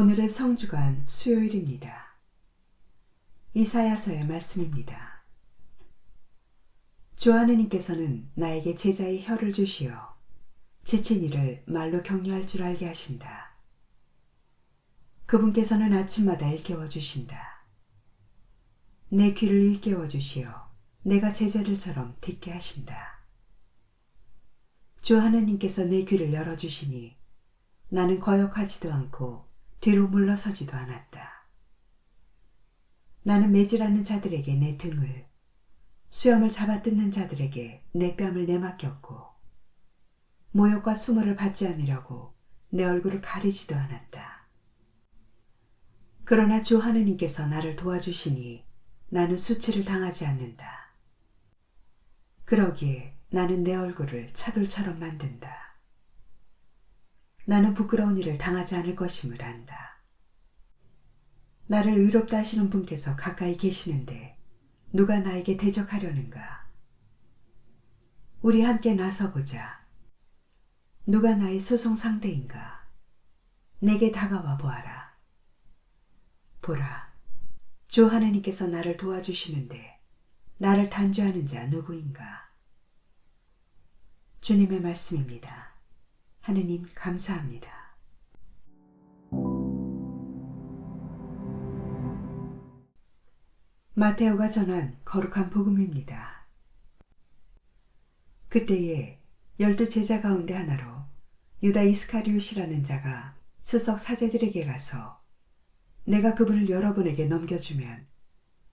오늘은 성주간 수요일입니다. 이사야서의 말씀입니다. 주 하느님께서는 나에게 제자의 혀를 주시어 지친 이를 말로 격려할 줄 알게 하신다. 그분께서는 아침마다 일깨워 주신다. 내 귀를 일깨워 주시어 내가 제자들처럼 듣게 하신다. 주 하느님께서 내 귀를 열어 주시니 나는 거역하지도 않고 뒤로 물러서지도 않았다. 나는 매질하는 자들에게 내 등을, 수염을 잡아뜯는 자들에게 내 뺨을 내맡겼고, 모욕과 수모를 받지 않으려고 내 얼굴을 가리지도 않았다. 그러나 주 하느님께서 나를 도와주시니 나는 수치를 당하지 않는다. 그러기에 나는 내 얼굴을 차돌처럼 만든다. 나는 부끄러운 일을 당하지 않을 것임을 안다. 나를 의롭다 하시는 분께서 가까이 계시는데 누가 나에게 대적하려는가? 우리 함께 나서보자. 누가 나의 소송 상대인가? 내게 다가와 보아라. 보라, 주 하나님께서 나를 도와주시는데 나를 단죄하는 자 누구인가? 주님의 말씀입니다. 하느님 감사합니다. 마테오가 전한 거룩한 복음입니다. 그때에 열두 제자 가운데 하나로 유다 이스카리옷이라는 자가 수석 사제들에게 가서 내가 그분을 여러분에게 넘겨주면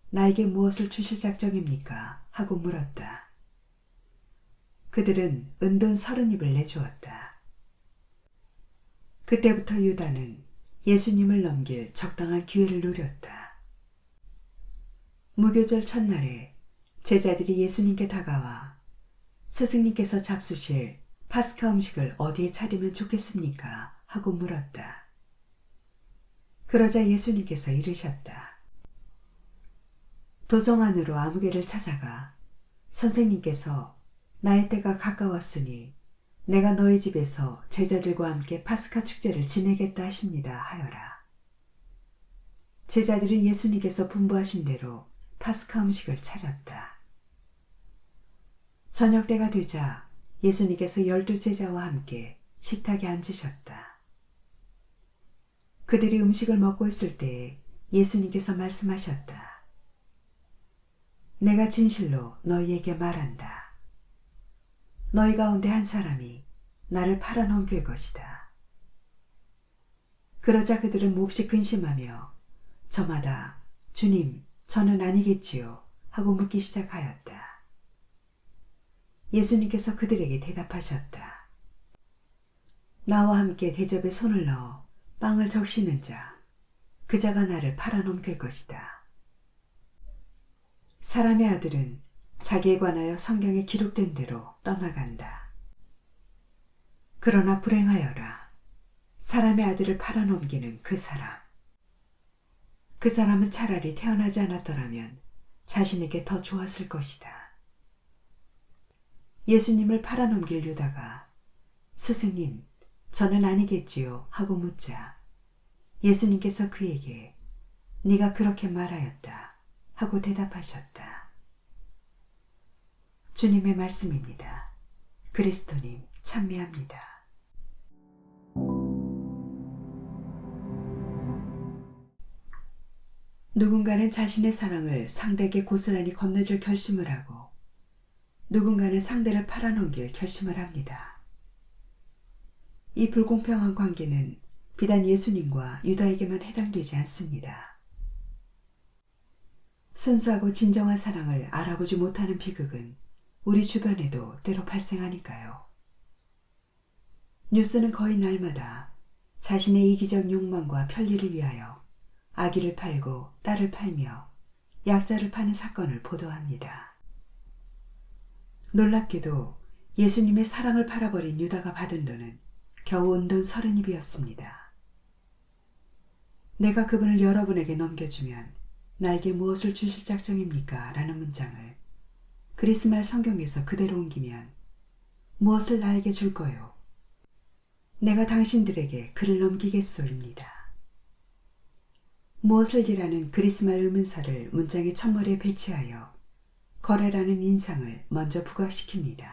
나에게 무엇을 주실 작정입니까? 하고 물었다. 그들은 은돈 서른 입을 내주었다. 그때부터 유다는 예수님을 넘길 적당한 기회를 노렸다. 무교절 첫날에 제자들이 예수님께 다가와 스승님께서 잡수실 파스카 음식을 어디에 차리면 좋겠습니까? 하고 물었다. 그러자 예수님께서 이르셨다. 도성 안으로 아무개를 찾아가 선생님께서 나의 때가 가까웠으니 내가 너희 집에서 제자들과 함께 파스카 축제를 지내겠다 하십니다 하여라. 제자들은 예수님께서 분부하신 대로 파스카 음식을 차렸다. 저녁 때가 되자 예수님께서 열두 제자와 함께 식탁에 앉으셨다. 그들이 음식을 먹고 있을 때에 예수님께서 말씀하셨다. 내가 진실로 너희에게 말한다. 너희 가운데 한 사람이 나를 팔아넘길 것이다. 그러자 그들은 몹시 근심하며 저마다 주님, 저는 아니겠지요. 하고 묻기 시작하였다. 예수님께서 그들에게 대답하셨다. 나와 함께 대접에 손을 넣어 빵을 적시는 자, 그 자가 나를 팔아넘길 것이다. 사람의 아들은 자기에 관하여 성경에 기록된 대로 떠나간다. 그러나 불행하여라. 사람의 아들을 팔아넘기는 그 사람. 그 사람은 차라리 태어나지 않았더라면 자신에게 더 좋았을 것이다. 예수님을 팔아넘길 유다가 스승님, 저는 아니겠지요 하고 묻자 예수님께서 그에게 네가 그렇게 말하였다 하고 대답하셨다. 주님의 말씀입니다. 그리스도님 찬미합니다. 누군가는 자신의 사랑을 상대에게 고스란히 건네줄 결심을 하고 누군가는 상대를 팔아넘길 결심을 합니다. 이 불공평한 관계는 비단 예수님과 유다에게만 해당되지 않습니다. 순수하고 진정한 사랑을 알아보지 못하는 비극은 우리 주변에도 때로 발생하니까요. 뉴스는 거의 날마다 자신의 이기적 욕망과 편리를 위하여 아기를 팔고 딸을 팔며 약자를 파는 사건을 보도합니다. 놀랍게도 예수님의 사랑을 팔아버린 유다가 받은 돈은 겨우 은돈 서른입이었습니다. 내가 그분을 여러분에게 넘겨주면 나에게 무엇을 주실 작정입니까? 라는 문장을 그리스말 성경에서 그대로 옮기면 무엇을 나에게 줄 거요? 내가 당신들에게 그를 넘기겠소입니다. 무엇을이라는 그리스말 의문사를 문장의 첫머리에 배치하여 거래라는 인상을 먼저 부각시킵니다.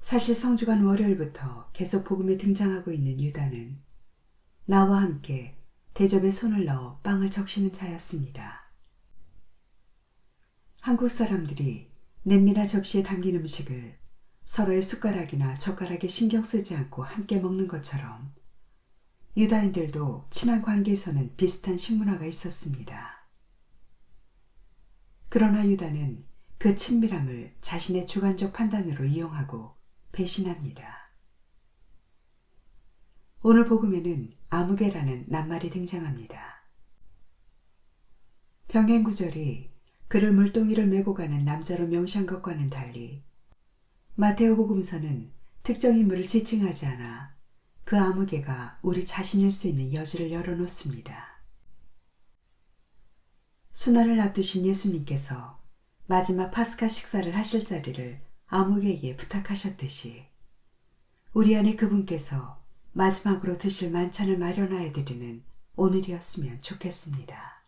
사실 성주간 월요일부터 계속 복음에 등장하고 있는 유다는 나와 함께 대접에 손을 넣어 빵을 적시는 자였습니다. 한국 사람들이 냄비나 접시에 담긴 음식을 서로의 숟가락이나 젓가락에 신경 쓰지 않고 함께 먹는 것처럼 유다인들도 친한 관계에서는 비슷한 식문화가 있었습니다. 그러나 유다는 그 친밀함을 자신의 주관적 판단으로 이용하고 배신합니다. 오늘 복음에는 아무개라는 낱말이 등장합니다. 병행 구절이 그를 물동이를 메고 가는 남자로 명시한 것과는 달리 마테오 복음서는 특정 인물을 지칭하지 않아 그 아무개가 우리 자신일 수 있는 여지를 열어놓습니다. 순환을 앞두신 예수님께서 마지막 파스카 식사를 하실 자리를 아무개에게 부탁하셨듯이 우리 안에 그분께서 마지막으로 드실 만찬을 마련하여 드리는 오늘이었으면 좋겠습니다.